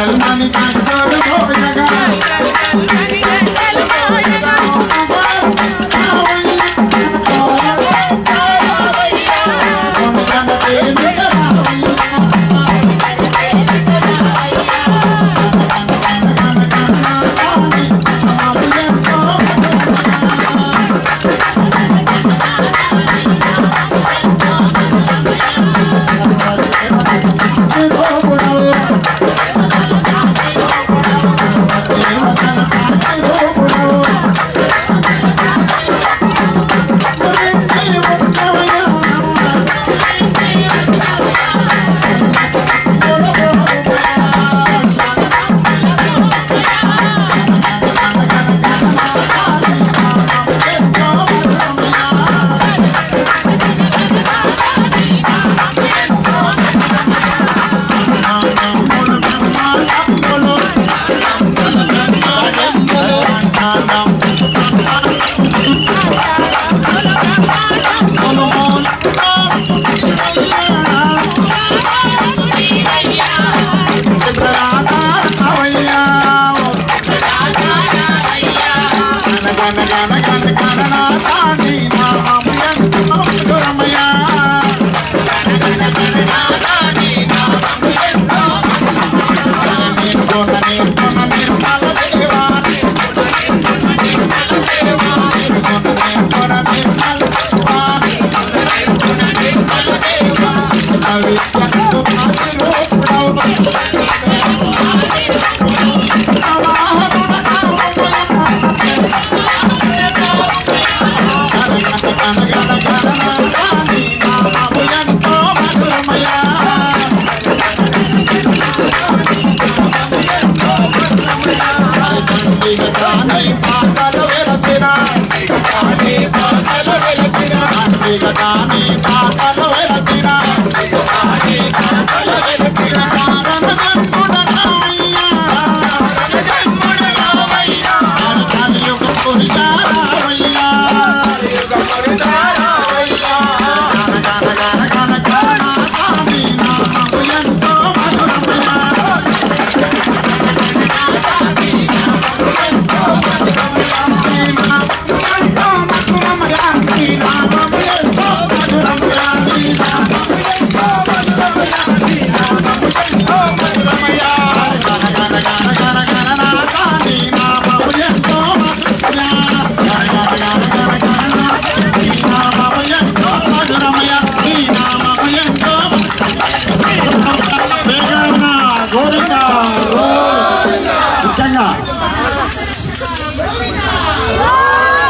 I'm not a bad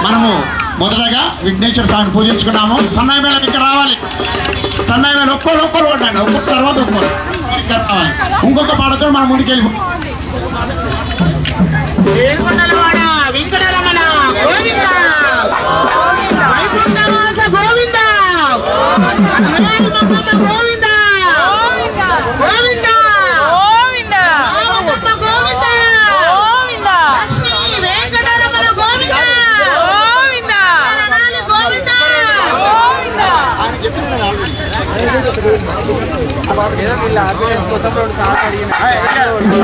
మనము మొదటగా విఘ్నేశ్వర స్వామిని పూజించుకున్నాము. సన్నాయి వేళ ఇక్కడ రావాలి. సన్నాయి వేళ ఒక్కరు ఒక్కరు ఉండండి ఒక్కొక్క తర్వాత ఒక్కరు ఇక్కడ రావాలి. ఇంకొక పాటతో మనం ముందుకెళ్ళి ఏడుకొండలవాడ వెంకటరమణ గోవింద వైకుంఠవాస గోవింద అన్నగారి మమ్మమ్మ గోవింద గోవింద రామతమ్మ గోవింద లక్ష్మీ వెంకటరమణ గోవింద రణాలి గోవింద ఆయన ఉండు.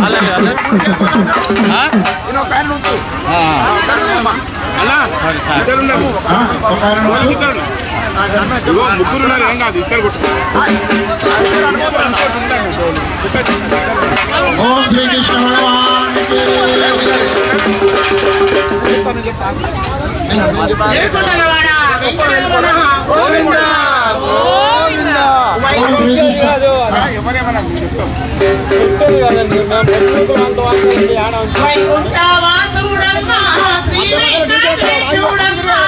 ముగ్గురు ఉన్నారు ఏం కాదు ఇద్దరు ఓం శ్రీకృష్ణ గోవింద. గోవింద. ఉంటావా చూడమ్మా శ్రీ వెంకటేశ్వరమ్మా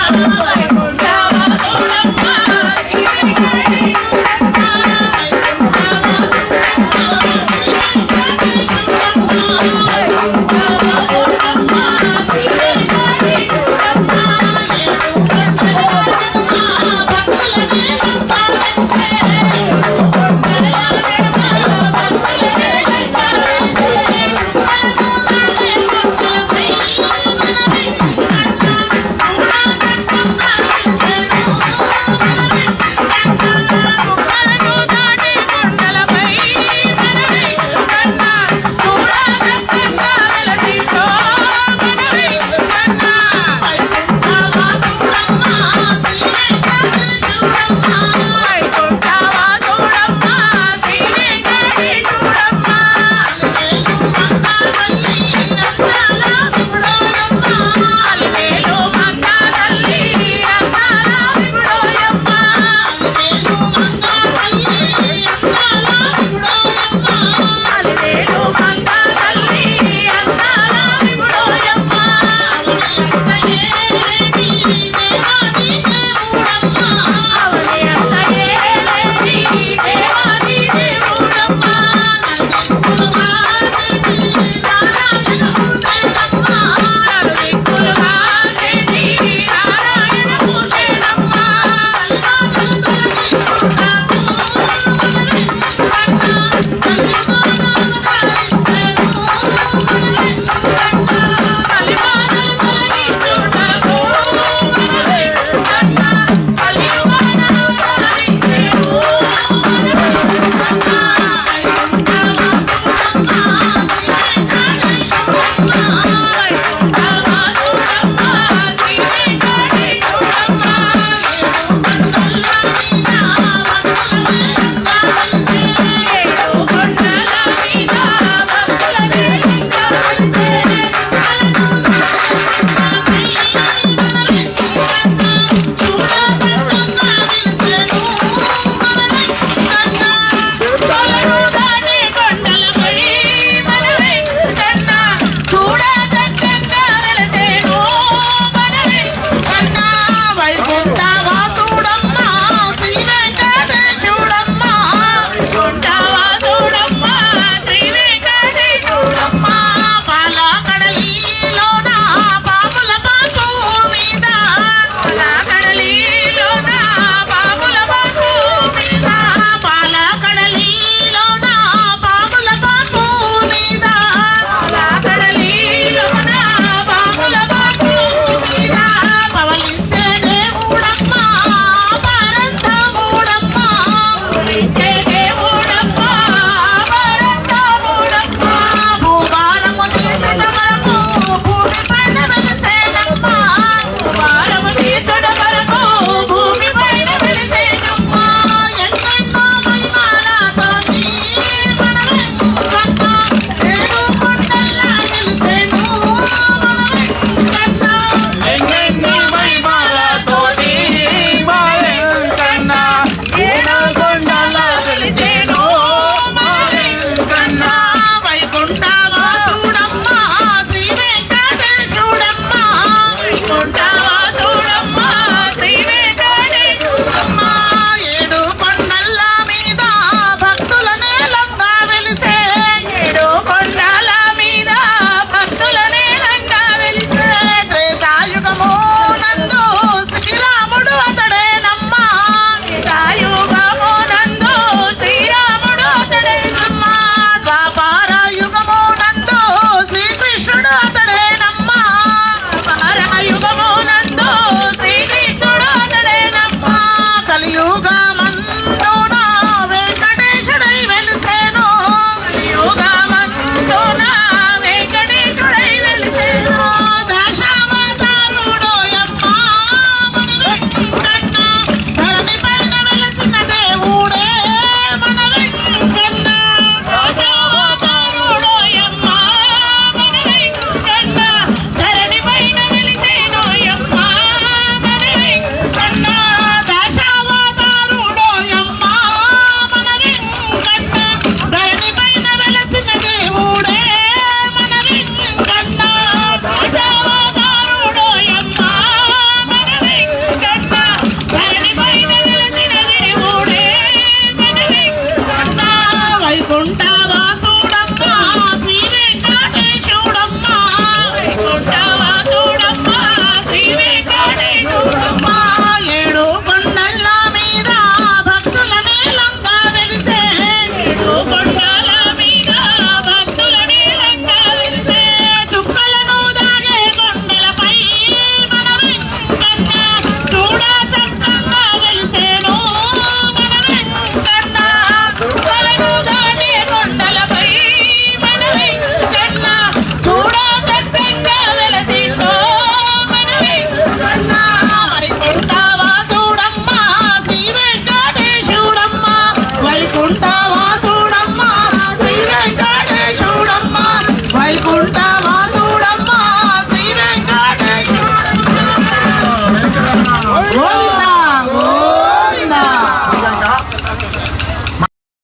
সরকার